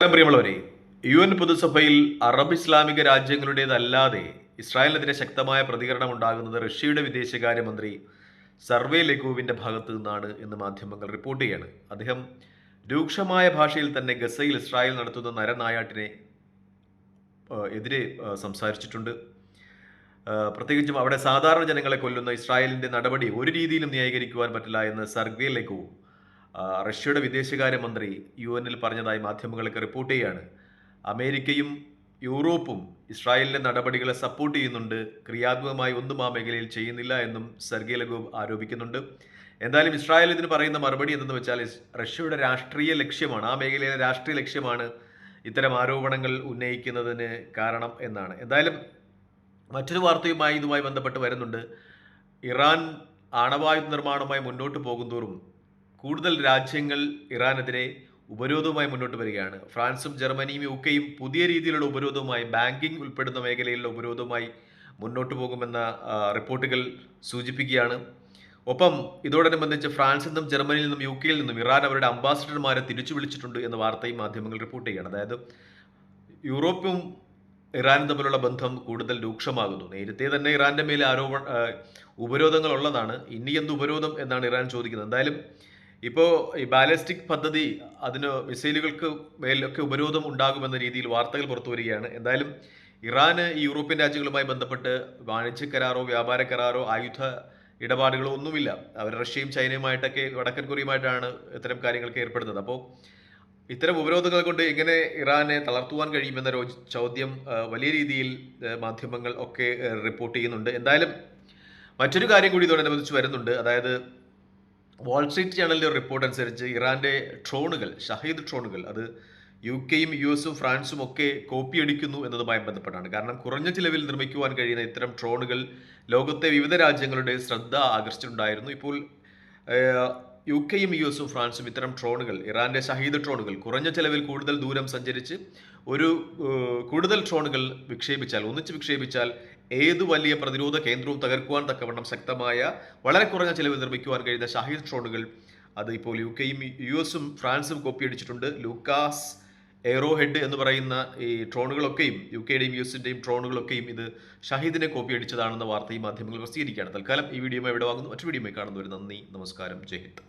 പ്രിയമുള്ളവരെ. U N പൊതുസഭയിൽ Arab ഇസ്ലാമിക രാജ്യങ്ങളുടേതല്ലാതെ ഇസ്രായേലിനെതിരെ ശക്തമായ പ്രതികരണം ഉണ്ടാകുന്നത് റഷ്യയുടെ വിദേശകാര്യമന്ത്രി സർവേ ലഘുവിന്റെ ഭാഗത്തു നിന്നാണ് എന്ന് മാധ്യമങ്ങൾ റിപ്പോർട്ട് ചെയ്യാണ്. അദ്ദേഹം രൂക്ഷമായ ഭാഷയിൽ തന്നെ ഗസയിൽ ഇസ്രായേൽ നടത്തുന്ന നരനായാട്ടിനെ എതിരെ സംസാരിച്ചിട്ടുണ്ട്. പ്രത്യേകിച്ചും അവിടെ സാധാരണ ജനങ്ങളെ കൊല്ലുന്ന ഇസ്രായേലിന്റെ നടപടി ഒരു രീതിയിലും ന്യായീകരിക്കുവാൻ പറ്റില്ല എന്ന് സർഗേ ലെഗോ ആ, റഷ്യയുടെ വിദേശകാര്യമന്ത്രി യു എന്നിൽ പറഞ്ഞതായി മാധ്യമങ്ങളൊക്കെ റിപ്പോർട്ട് ചെയ്യുകയാണ് അമേരിക്കയും യൂറോപ്പും ഇസ്രായേലിന്റെ നടപടികളെ സപ്പോർട്ട് ചെയ്യുന്നുണ്ട്. ക്രിയാത്മകമായി ഒന്നും ആ മേഖലയിൽ ചെയ്യുന്നില്ല എന്നും സെർഗി ലഗോവ് ആരോപിക്കുന്നുണ്ട്. എന്തായാലും ഇസ്രായേൽ ഇതിന് പറയുന്ന മറുപടി എന്തെന്ന് വെച്ചാൽ റഷ്യയുടെ രാഷ്ട്രീയ ലക്ഷ്യമാണ്. ആ മേഖലയിലെ രാഷ്ട്രീയ ലക്ഷ്യമാണ് ഇത്തരം ആരോപണങ്ങൾ ഉന്നയിക്കുന്നതിന് കാരണം എന്നാണ്. എന്തായാലും മറ്റൊരു വാർത്തയുമായി ഇതുമായി ബന്ധപ്പെട്ട് വരുന്നുണ്ട്. ഇറാൻ ആണവായുധ നിർമ്മാണവുമായി മുന്നോട്ട് പോകുന്തോറും കൂടുതൽ രാജ്യങ്ങൾ ഇറാനെതിരെ ഉപരോധവുമായി മുന്നോട്ട് വരികയാണ്. ഫ്രാൻസും ജർമ്മനിയും യു കെയും പുതിയ രീതിയിലുള്ള ഉപരോധവുമായി ബാങ്കിംഗ് ഉൾപ്പെടുന്ന മേഖലയിലുള്ള ഉപരോധവുമായി മുന്നോട്ട് പോകുമെന്ന റിപ്പോർട്ടുകൾ സൂചിപ്പിക്കുകയാണ്. ഒപ്പം ഇതോടനുബന്ധിച്ച് ഫ്രാൻസിൽ നിന്നും ജർമ്മനിയിൽ നിന്നും യു കെയിൽ നിന്നും ഇറാൻ അവരുടെ അംബാസിഡർമാരെ തിരിച്ചു വിളിച്ചിട്ടുണ്ട് എന്ന വാർത്തയും മാധ്യമങ്ങൾ റിപ്പോർട്ട് ചെയ്യുകയാണ്. അതായത് യൂറോപ്പും ഇറാനും തമ്മിലുള്ള ബന്ധം കൂടുതൽ രൂക്ഷമാകുന്നു. നേരത്തെ തന്നെ ഇറാന്റെ മേലെ ആരോപണ ഉപരോധങ്ങൾ ഉള്ളതാണ്. ഇനി എന്ത് ഉപരോധം എന്നാണ് ഇറാൻ ചോദിക്കുന്നത്. എന്തായാലും ഇപ്പോൾ ഈ ബാലിസ്റ്റിക് പദ്ധതി അതിന് മിസൈലുകൾക്ക് മേലൊക്കെ ഉപരോധം ഉണ്ടാകുമെന്ന രീതിയിൽ വാർത്തകൾ പുറത്തു വരികയാണ്. എന്തായാലും ഇറാന് ഈ യൂറോപ്യൻ രാജ്യങ്ങളുമായി ബന്ധപ്പെട്ട് വാണിജ്യ കരാറോ വ്യാപാര കരാറോ ആയുധ ഇടപാടുകളോ ഒന്നുമില്ല. അവർ റഷ്യയും ചൈനയുമായിട്ടൊക്കെ വടക്കൻ കൊറിയുമായിട്ടാണ് ഇത്തരം കാര്യങ്ങൾക്ക് ഏർപ്പെടുന്നത്. അപ്പോൾ ഇത്തരം ഉപരോധങ്ങൾ കൊണ്ട് എങ്ങനെ ഇറാനെ തളർത്തുവാൻ കഴിയുമെന്ന ചോദ്യം വലിയ രീതിയിൽ മാധ്യമങ്ങൾ ഒക്കെ റിപ്പോർട്ട് ചെയ്യുന്നുണ്ട്. എന്തായാലും മറ്റൊരു കാര്യം കൂടി ഇതോടനുബന്ധിച്ച് വരുന്നുണ്ട്. അതായത് വാൾസ്ട്രീറ്റ് ചാനലിന്റെ ഒരു റിപ്പോർട്ട് അനുസരിച്ച് ഇറാന്റെ ട്രോണുകൾ ഷഹീദ് ട്രോണുകൾ അത് യു കെയും യു എസും ഫ്രാൻസും ഒക്കെ കോപ്പി അടിക്കുന്നു എന്നതുമായി ബന്ധപ്പെട്ടാണ്. കാരണം കുറഞ്ഞ ചിലവിൽ നിർമ്മിക്കുവാൻ കഴിയുന്ന ഇത്തരം ട്രോണുകൾ ലോകത്തെ വിവിധ രാജ്യങ്ങളുടെ ശ്രദ്ധ ആകർഷിച്ചിട്ടുണ്ടായിരുന്നു. ഇപ്പോൾ യു കെയും യു എസും ഫ്രാൻസും ഇത്തരം ട്രോണുകൾ ഇറാന്റെ ഷഹീദ് ട്രോണുകൾ കുറഞ്ഞ ചിലവിൽ കൂടുതൽ ദൂരം സഞ്ചരിച്ച് ഒരു കൂടുതൽ ട്രോണുകൾ വിക്ഷേപിച്ചാൽ ഒന്നിച്ച് വിക്ഷേപിച്ചാൽ ഏതു വലിയ പ്രതിരോധ കേന്ദ്രവും തകർക്കുവാൻ തക്കവണ്ണം ശക്തമായ വളരെ കുറഞ്ഞ ചെലവിൽ നിർമ്മിക്കുവാൻ കഴിയുന്ന ഷാഹിദ് ഡ്രോണുകൾ. അത് ഇപ്പോൾ യു കെയും യു എസും ഫ്രാൻസും കോപ്പിയടിച്ചിട്ടുണ്ട് ലൂക്കാസ് എയ്റോ ഹെഡ് എന്ന് പറയുന്ന ഈ ഡ്രോണുകളൊക്കെയും യു കെയുടെയും യു എസിന്റെയും ഡ്രോണുകളൊക്കെയും ഇത് ഷഹീദിനെ വാർത്ത ഈ മാധ്യമങ്ങൾ പ്രസിദ്ധീകരിക്കുകയാണ്. തൽക്കാലം ഈ വീഡിയോ ഇവിടെ വാങ്ങുന്നു. മറ്റു വീഡിയോ കാണുന്നവർ നന്ദി നമസ്കാരം ജയ് ഹിന്ദ്.